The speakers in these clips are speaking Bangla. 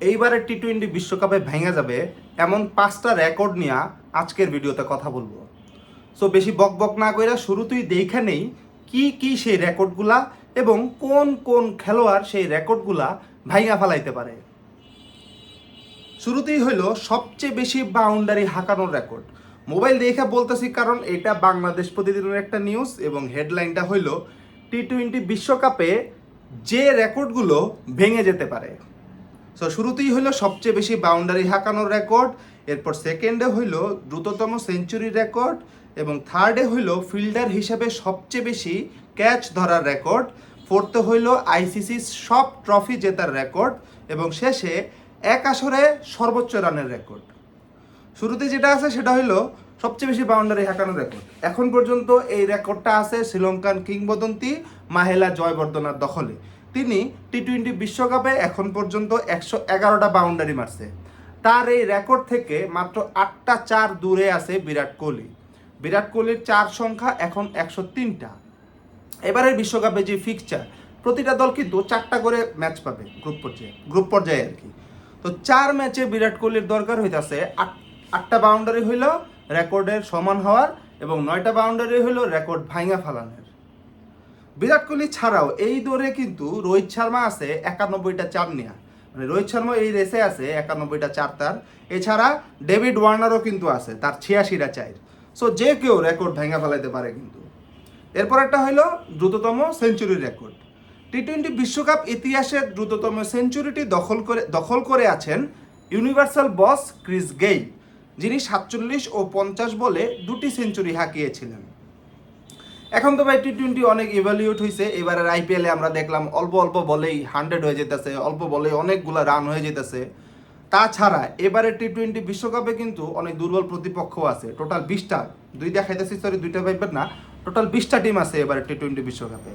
এইবারের টি টোয়েন্টি বিশ্বকাপে ভেঙে যাবে এমন পাঁচটা রেকর্ড নিয়ে আজকের ভিডিওতে কথা বলব। সো বেশি বক বক না করে শুরুতেই দেখে নেই কি কি সেই রেকর্ডগুলা এবং কোন কোন খেলোয়াড় সেই রেকর্ডগুলা ভাইঙা ফেলাইতে পারে। শুরুতেই হইল সবচেয়ে বেশি বাউন্ডারি হাঁকানোর রেকর্ড। মোবাইল দেখে বলতেছি কারণ এটা বাংলাদেশ প্রতিদিনের একটা নিউজ এবং হেডলাইনটা হইল টি টোয়েন্টি বিশ্বকাপে যে রেকর্ডগুলো ভেঙে যেতে পারে। সো শুরুতেই হইল সবচেয়ে বেশি বাউন্ডারি হাঁকানোর রেকর্ড এরপর সেকেন্ডে হইল দ্রুততম সেঞ্চুরি রেকর্ড এবং থার্ডে হইল ফিল্ডার হিসেবে সবচেয়ে বেশি ক্যাচ ধরার রেকর্ড ফোর্থে হইল আইসিসি সব ট্রফি জেতার রেকর্ড এবং শেষে এক আসরে সর্বোচ্চ রানের রেকর্ড শুরুতে যেটা আছে সেটা হলো সবচেয়ে বেশি বাউন্ডারি হাঁকানোর রেকর্ড এখন পর্যন্ত এই রেকর্ডটা আছে শ্রীলঙ্কান কিংবদন্তি মাহেলা জয়বর্ধনার দখলে। তিনি টি টোয়েন্টি বিশ্বকাপে এখন পর্যন্ত একশো এগারোটা বাউন্ডারি মারছে। তার এই রেকর্ড থেকে মাত্র আটটা চার দূরে আছে বিরাট কোহলি। বিরাট কোহলির চার সংখ্যা এখন একশো তিনটা। এবারের বিশ্বকাপে যে ফিক্সচার প্রতিটা দল কিন্তু চারটা করে ম্যাচ পাবে গ্রুপ পর্যায়ে গ্রুপ পর্যায়ে আর কি। তো চার ম্যাচে বিরাট কোহলির দরকার হইতাছে, আট, আটটা বাউন্ডারি হইল রেকর্ডের সমান হওয়ার এবং নয়টা বাউন্ডারি হইল রেকর্ড ভাঙা ফালানের। বিরাট কোহলি ছাড়াও এই দৌড়ে কিন্তু রোহিত শর্মা আছে একানব্বইটা চার নেয়া। মানে রোহিত শর্মা এই রেসে আছে একানব্বইটা চার তার। এছাড়া ডেভিড ওয়ার্নারও কিন্তু আছে, তার ছিয়াশিটা চার। সো যে কেউ রেকর্ড ভেঙে ফেলাইতে পারে কিন্তু। এরপর একটা হইল দ্রুততম সেঞ্চুরি রেকর্ড টি টোয়েন্টি বিশ্বকাপ ইতিহাসের দ্রুততম সেঞ্চুরিটি দখল করে দখল করে আছেন ইউনিভার্সাল বস ক্রিস গেইল, যিনি সাতচল্লিশ ও পঞ্চাশ বলে দুটি সেঞ্চুরি হাঁকিয়েছিলেন। এখন তো ভাই টি টোয়েন্টি অনেক ইভ্যালুয়েট হয়েছে এবারের আইপিএলে আমরা দেখলাম অল্প অল্প বলেই হান্ড্রেড হয়ে যেতেছে, অল্প বলেই অনেকগুলো রান হয়ে যেতেছে। তাছাড়া এবারে টি টোয়েন্টি বিশ্বকাপে কিন্তু অনেক দুর্বল প্রতিপক্ষ আছে টোটাল বিশটা, দুই দেখাইতেছি সরি দুইটা পাইবেন না টোটাল বিশটা টিম আছে এবারে টি টোয়েন্টি বিশ্বকাপে।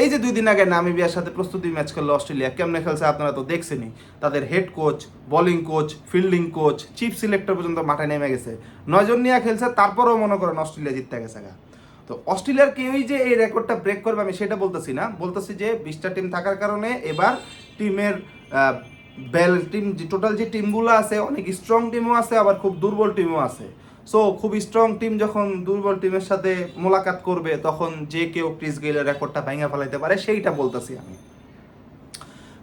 এই যে দুই দিন আগে নামিবিয়ার সাথে প্রস্তুতি ম্যাচ খেললো অস্ট্রেলিয়া, কেমনে খেলছে আপনারা তো দেখছেনই। তাদের head coach bowling coach fielding coach chief selector পর্যন্ত মাঠে নেমে গেছে। নয়জন নিয়ে খেলছে, তারপরেও মনে করেন অস্ট্রেলিয়া জিততে গেছে তো অস্ট্রেলিয়ার কেউই যে এই রেকর্ডটা ব্রেক করবে আমি সেটা বলতেছি না। বলতেছি যে বিশটা টিম থাকার কারণে এবার টিমের বেল টিম যে টোটাল যে টিমগুলো আছে, অনেক স্ট্রং টিমও আছে, আবার খুব দুর্বল টিমও আছে। সো খুব স্ট্রং টিম যখন দুর্বল টিমের সাথে মোলাকাত করবে, তখন যে কেউ ক্রিস গেলের রেকর্ডটা ভেঙে ফেলাইতে পারে, সেইটা বলতেছি আমি।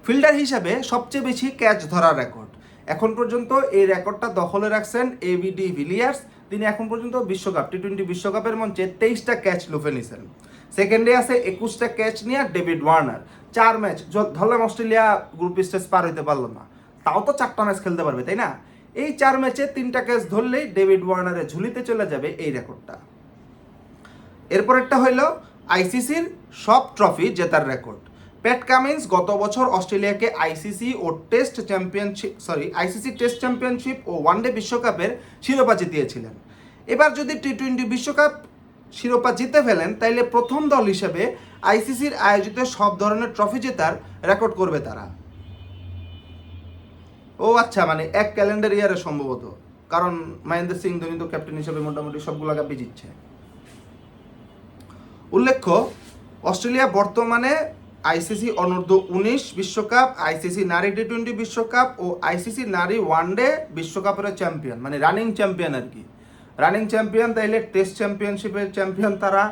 ফিল্ডার হিসাবে সবচেয়ে বেশি ক্যাচ ধরার রেকর্ড এখন পর্যন্ত এই রেকর্ডটা দখলে রাখছেন এবিডি ভিলিয়ার্স তিনি এখন পর্যন্ত বিশ্বকাপ টি টোয়েন্টি বিশ্বকাপের মঞ্চে তেইশটা ক্যাচ লুফে নিছেন। সেকেন্ডে আছে একুশটা ক্যাচ নিয়ে ডেভিড ওয়ার্নার চার ম্যাচ ধরলাম অস্ট্রেলিয়া গ্রুপ স্টেজ পার হইতে পারল না। তাও তো চারটা ম্যাচ খেলতে পারবে, তাই না? এই চার ম্যাচে তিনটা ক্যাচ ধরলেই ডেভিড ওয়ার্নারের ঝুলিতে চলে যাবে এই রেকর্ডটা এরপর একটা হইল আইসিসির সব ট্রফি জেতার রেকর্ড প্যাট কামিন্স গত বছর অস্ট্রেলিয়াকে আইসিসি ও test championship sorry ICC test championship ও ওয়ানডে বিশ্বকাপের শিরোপা জিতিয়েছিলেন। এবার যদি টি টোয়েন্টি বিশ্বকাপ শিরোপা জিতে ফেলেন, তাইলে প্রথম দল হিসেবে আইসিসির আয়োজিত সব ধরনের ট্রফি জেতার রেকর্ড করবে তারা। ও আচ্ছা মানে এক ক্যালেন্ডার ইয়ারে সম্ভবত, কারণ মহেন্দ্র সিং ধোনি তো ক্যাপ্টেন হিসেবে মোটামুটি সবগুলো কাপই জিতছে উল্লেখ্য, অস্ট্রেলিয়া বর্তমানে আইসিসি অনূর্ধ্ব উনিশ বিশ্বকাপ, আইসিসি নারী টি টোয়েন্টি বিশ্বকাপ ও আইসিসি নারী ওয়ানডে বিশ্বকাপের চ্যাম্পিয়ন মানে রানিং চ্যাম্পিয়ন আর কি। রানিং চ্যাম্পিয়ন, তাইলে টেস্ট চ্যাম্পিয়নশিপের চ্যাম্পিয়ন তারা,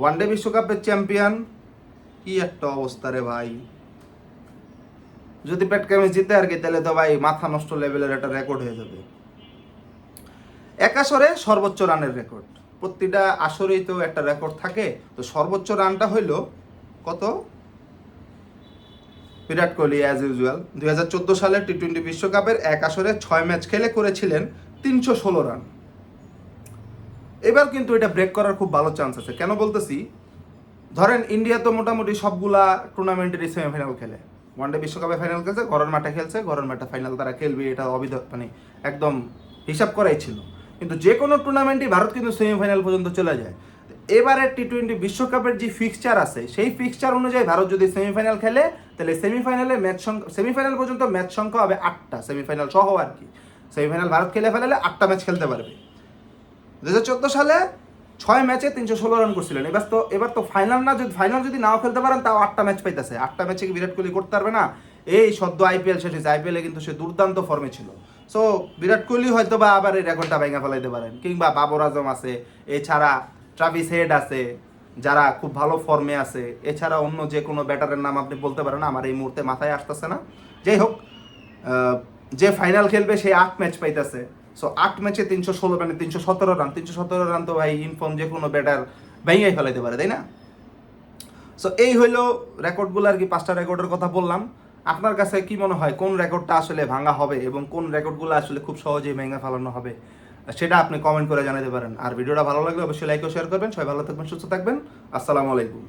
ওয়ানডে বিশ্বকাপের চ্যাম্পিয়ন। কি একটা অবস্থা রে ভাই। যদি প্যাট ক্যামিস জিতে আর কি তাহলে তো ভাই মাথা নষ্ট লেভেলের একটা রেকর্ড হয়ে যাবে। এক আসরে সর্বোচ্চ রানের রেকর্ড প্রতিটা আসরেই তো একটা রেকর্ড থাকে। তো সর্বোচ্চ রানটা হইল কত? বিরাট কোহলি অ্যাজ ইউজুয়াল দুই হাজার চোদ্দ সালের টি টোয়েন্টি বিশ্বকাপের এক আসরে ছয় ম্যাচ খেলে করেছিলেন তিনশো ষোলো রান। এবার কিন্তু এটা ব্রেক করার খুব ভালো চান্স আছে। কেন বলতেছি? ধরেন ইন্ডিয়া তো মোটামুটি সবগুলা টুর্নামেন্টেরই সেমিফাইনাল খেলে। ওয়ানডে বিশ্বকাপে ফাইনাল খেলছে, ঘরের মাঠে খেলছে, ঘরের মাঠে ফাইনাল তারা খেলবে, এটা অবিধ মানে একদম হিসাব করাই ছিল। কিন্তু যে কোনো টুর্নামেন্টই ভারত কিন্তু সেমিফাইনাল পর্যন্ত চলে যায়। এবারে টি টোয়েন্টি বিশ্বকাপের যে ফিক্সচার আছে, সেই ফিক্সচার অনুযায়ী ভারত যদি সেমিফাইনাল খেলে, তাহলে সেমিফাইনালে ম্যাচ সংখ্যা সেমিফাইনাল পর্যন্ত ম্যাচ সংখ্যা হবে আটটা সেমিফাইনাল সহ আর কি। সেমিফাইনাল ভারত খেলে ফেলালে আটটা ম্যাচ খেলতে পারবে। দু হাজার চোদ্দ সালে ছয় ম্যাচে তিনশো ষোলো রান করছিলেন। এবার তো এবার তো ফাইনাল না যদি ফাইনাল যদি নাও খেলতে পারেন, তাও আটটা ম্যাচ পাইতেছে। আটটা ম্যাচে কি বিরাট কোহলি করতে পারবে না? এই সদ্য আইপিএল শেষ হয়েছে। আইপিএলে কিন্তু সে দুর্দান্ত ফর্মে ছিল। সো বিরাট কোহলি হয়তো বা আবার এই রেকর্ডটা ভেঙে ফেলাইতে পারেন। কিংবা বাবর আজম আছে, এছাড়া ট্রাভিস হেড আছে, যারা খুব ভালো ফর্মে আছে, এছাড়া অন্য যে কোনো ব্যাটারের নাম আপনি বলতে পারেন, আমার এই মুহূর্তে মাথায় আসতেছে না। যাই হোক যে ফাইনাল খেলবে সে আট ম্যাচ পাইতেছে। সো আট ম্যাচে তিনশো ষোলো রানে, তিনশো সতেরো রান, তিনশো সতেরো রান তো ভাই ইনফর্ম যে কোনো ব্যাটার ভেঙে ফেলাইতে পারে, তাই না? সো এই হইল রেকর্ডগুলো আর কি পাঁচটা রেকর্ডের কথা বললাম। আপনার কাছে কি মনে হয়, কোন রেকর্ডটা আসলে ভাঙা হবে এবং কোন রেকর্ডগুলো আসলে খুব সহজেই ভেঙে ফেলানো হবে? সেটা আপনি কমেন্ট করে জানাতে পারেন। আর ভিডিওটা ভালো লাগলে অবশ্যই লাইক ও শেয়ার করবেন। সবাই ভালো থাকবেন, সুস্থ থাকবেন। আসসালামু আলাইকুম।